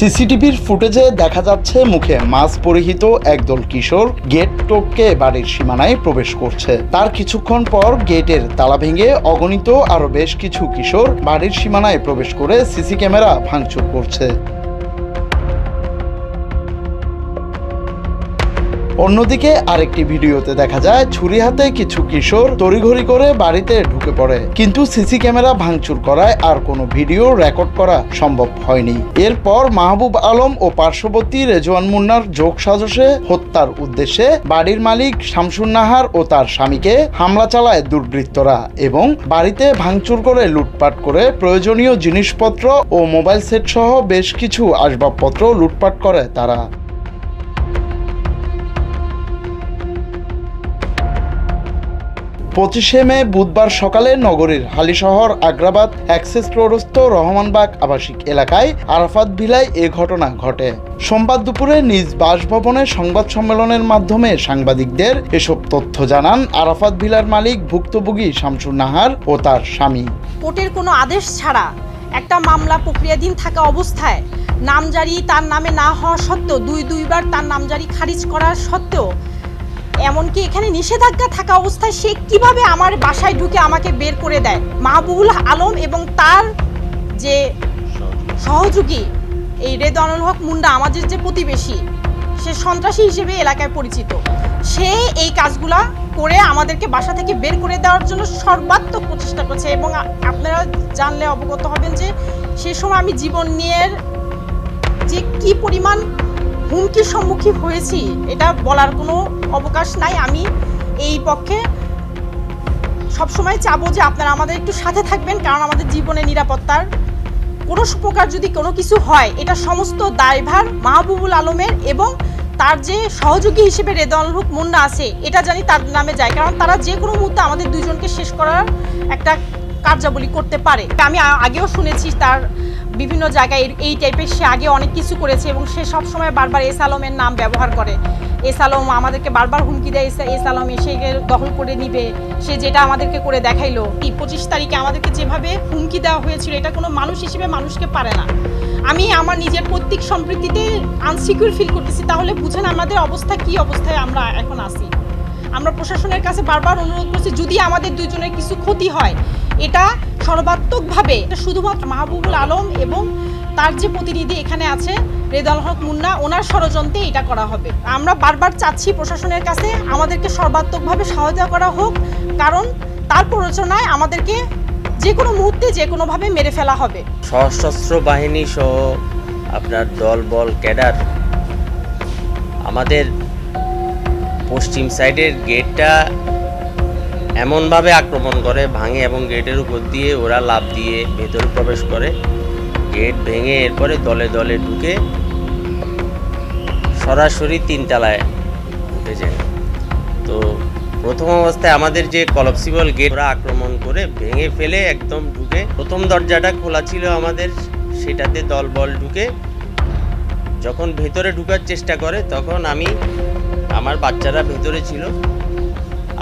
সিসিটিভির ফুটেজে দেখা যাচ্ছে মুখে মাস্ক পরিহিত একদল কিশোর গেট টপকে বাড়ির সীমানায় প্রবেশ করছে। তার কিছুক্ষণ পর গেটের তালা ভেঙে অগণিত আরও বেশ কিছু কিশোর বাড়ির সীমানায় প্রবেশ করে সিসি ক্যামেরা ভাঙচুর করছে। অন্যদিকে আরেকটি ভিডিওতে দেখা যায়, ছুরি হাতে কিছু কিশোর তড়িঘড়ি করে বাড়িতে ঢুকে পড়ে। কিন্তু সিসি ক্যামেরা ভাঙচুর করায় আর কোনো ভিডিও রেকর্ড করা সম্ভব হয়নি। এরপর মাহবুব আলম ও পার্শ্ববর্তী রেজওয়ান মুন্নার যোগ সাজসে হত্যার উদ্দেশ্যে বাড়ির মালিক শামসুন নাহার ও তার স্বামীকে হামলা চালায় দুর্বৃত্তরা এবং বাড়িতে ভাঙচুর করে লুটপাট করে প্রয়োজনীয় জিনিসপত্র ও মোবাইল সেট সহ বেশ কিছু আসবাবপত্র লুটপাট করে তারা। পঁচিশে মে বুধবার সকালে নগরীর হালিশহর, আগ্রাবাদ অ্যাক্সেস রোডস্থ রহমানবাগ আবাসিক এলাকায় আরাফাত ভিলায় এ ঘটনা ঘটে। সোমবার দুপুরে নিজ বাসভবনে সংবাদ সম্মেলনের মাধ্যমে সাংবাদিকদের এসব তথ্য জানান আরাফাত ভিলার মালিক ভুক্তভোগী শামসুর নাহার ও তার স্বামী। কোর্টের কোনো আদেশ ছাড়া একটা মামলা প্রক্রিয়াধীন থাকা অবস্থায় নামজারি তার নামে না হওয়া সত্ত্বেও, দুই দুইবার তার নামজারি খারিজ করা সত্ত্বেও এমনকি এখানে নিষেধাজ্ঞা থাকা অবস্থায় সে কীভাবে আমার বাসায় ঢুকে আমাকে বের করে দেয়? মাহবুবুল আলম এবং তার যে সহযোগী, এই রেদানুল হক মুন্ডা, আমাদের যে প্রতিবেশী, সে সন্ত্রাসী হিসেবে এলাকায় পরিচিত। সে এই কাজগুলা করে আমাদেরকে বাসা থেকে বের করে দেওয়ার জন্য সর্বাত্মক প্রচেষ্টা করছে এবং আপনারা জানলে অবগত হবেন যে সে সময় আমি জীবন নিয়ে যে কি পরিমাণ হুমকির সম্মুখীন হয়েছি, এটা বলার কোনো অবকাশ নাই। আমি এই পক্ষে সবসময় চাবো যে আপনারা আমাদের একটু সাথে থাকবেন, কারণ আমাদের জীবনের নিরাপত্তার কোনো প্রকার যদি কোনো কিছু হয়, এটা সমস্ত দায়ভার মাহবুবুল আলমের এবং তার যে সহযোগী হিসেবে রেদল মুন্না আছে, এটা জানি তার নামে যায়, কারণ তারা যে কোনো মুহূর্তে আমাদের দুজনকে শেষ করার একটা কার্যাবলী করতে পারে। আমি আগেও শুনেছি তার বিভিন্ন জায়গায় এই- টাইপের সে আগে অনেক কিছু করেছে এবং সে সবসময় বারবার এস আলমের নাম ব্যবহার করে। এস আলম আমাদেরকে বারবার হুমকি দেয়, এস- আলম এসে দখল করে নিবে। সে যেটা আমাদেরকে করে দেখাইলো। এই পঁচিশ তারিখে আমাদেরকে যেভাবে হুমকি দেওয়া হয়েছিল, এটা কোনো মানুষ হিসেবে মানুষকে পারে না। আমি আমার নিজের প্রত্যেক সম্পৃক্তিতে আনসিকিউর ফিল করতেছি। তাহলে বুঝেন আমাদের অবস্থা কি অবস্থায় আমরা এখন আছি। আমরা প্রশাসনের কাছে বারবার অনুরোধ করছি, যদি আমাদের দুজনের কিছু ক্ষতি হয় এটা সর্বাত্মকভাবে শুধুমাত্র মাহবুবুল আলম এবং তার যে প্রতিনিধি এখানে আছে রেদাল হক মুন্না, ওনার ষড়যন্ত্রে এটা করা হবে। আমরা বারবার চাচ্ছি প্রশাসনের কাছে আমাদেরকে সর্বাত্মকভাবে সহায়তা করা হোক, কারণ তার প্ররোচনায় আমাদেরকে যে কোনো মুহূর্তে যে কোনোভাবে মেরে ফেলা হবে। সশস্ত্র বাহিনী সহ আপনার দল, বল, ক্যাডার, আমাদের পশ্চিম সাইডের গেটটা এমনভাবে আক্রমণ করে, ভাঙে এবং গেটের উপর দিয়ে ওরা লাভ দিয়ে ভেতরে প্রবেশ করে। গেট ভেঙে এরপরে দলে দলে ঢুকে সরাসরি তিনতলায় উঠে যায়। তো প্রথম অবস্থায় আমাদের যে কলপসিবল গেট, ওরা আক্রমণ করে ভেঙে ফেলে একদম ঢুকে। প্রথম দরজাটা খোলা ছিল আমাদের, সেটাতে দলবল ঢুকে। যখন ভেতরে ঢুকার চেষ্টা করে, তখন আমি, আমার বাচ্চারা ভেতরে ছিল।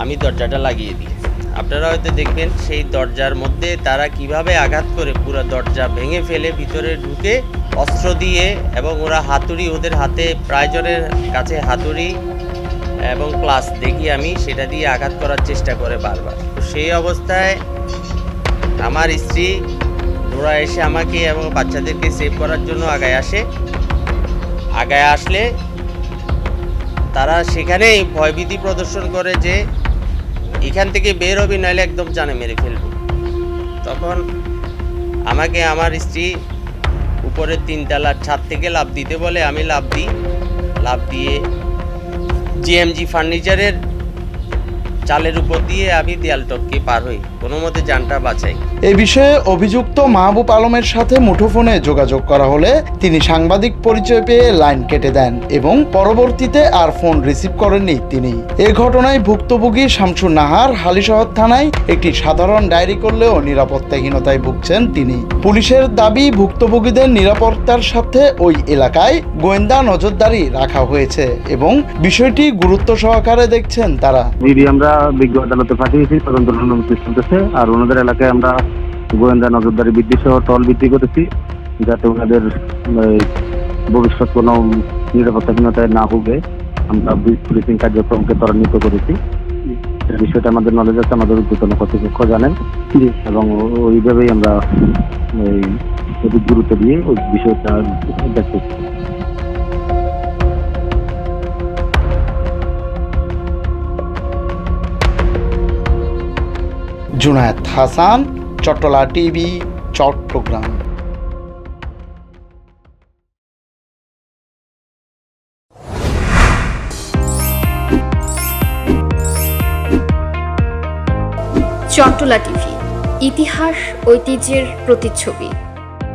আমি দরজাটা লাগিয়ে দিই আপনারা হয়তো দেখবেন সেই দরজার মধ্যে তারা কীভাবে আঘাত করে পুরো দরজা ভেঙে ফেলে, ভিতরে ঢুকে অস্ত্র দিয়ে এবং ওরা হাতুড়ি, ওদের হাতে প্রায়জনের কাছে হাতুড়ি এবং প্লাস দেখি আমি, সেটা দিয়ে আঘাত করার চেষ্টা করে বারবার। তো সেই অবস্থায় আমার স্ত্রী ওরা এসে আমাকে এবং বাচ্চাদেরকে সেভ করার জন্য আগায় আসে। আগায় আসলে তারা সেখানেই ভয়ভীতি প্রদর্শন করে যে এখান থেকে বের হবি, নাহলে একদম জানে মেরে ফেলব। তখন আমাকে আমার স্ত্রী উপরের তিনতলার ছাদ থেকে লাভ দিতে বলে, আমি লাভ দিই। লাভ দিয়ে জিএমজি ফার্নিচারের চালের উপর দিয়ে আমি দেয়াল টপকে পার হই। কোনো মতে যানটা বাঁচাই। এ বিষয়ে অভিযুক্ত মাহবুব আলমের সাথে মুঠোফোনে যোগাযোগ করা হলে তিনি সাংবাদিক পরিচয় পেয়ে লাইন কেটে দেন এবং পরবর্তীতে আর ফোন রিসিভ করেননি তিনি। এ ঘটনায় ভুক্তভোগী শামসুর নাহার হালিশহর থানায় একটি সাধারণ ডায়েরি করলেও নিরাপত্তাহীনতায় ভুগছেন তিনি। পুলিশের দাবি ভুক্তভোগীদের নিরাপত্তার সাথে ওই এলাকায় গোয়েন্দা নজরদারি রাখা হয়েছে এবং বিষয়টি গুরুত্ব সহকারে দেখছেন তারা। জিডি আমরা বিজ্ঞ আদালতে পাঠিয়েছি তদন্ত অনুমতি চলতেছে। আর ওনাদের এলাকায় আমরা গোয়েন্দা নজরদারি বৃদ্ধি সহ টল বৃদ্ধি করেছি যাতে ওনাদের ভবিষ্যৎ কোনো নিরাপত্তাহীনতায় না ভুগে আমরা পুলিশিং কার্যক্রমকে ত্বরান্বিত করেছি। বিষয়টা আমাদের নলেজ আছে আমাদের উদ্বোধন কর্তৃপক্ষ জানেন। এবং ওইভাবেই আমরা এই গুরুত্ব দিয়ে ওই বিষয়টা দেখতেছি। জুনায়েদ হাসান চট্টলা টিভি চট্টগ্রাম চট্টলা টিভি ইতিহাস ঐতিহ্যের প্রতিচ্ছবি।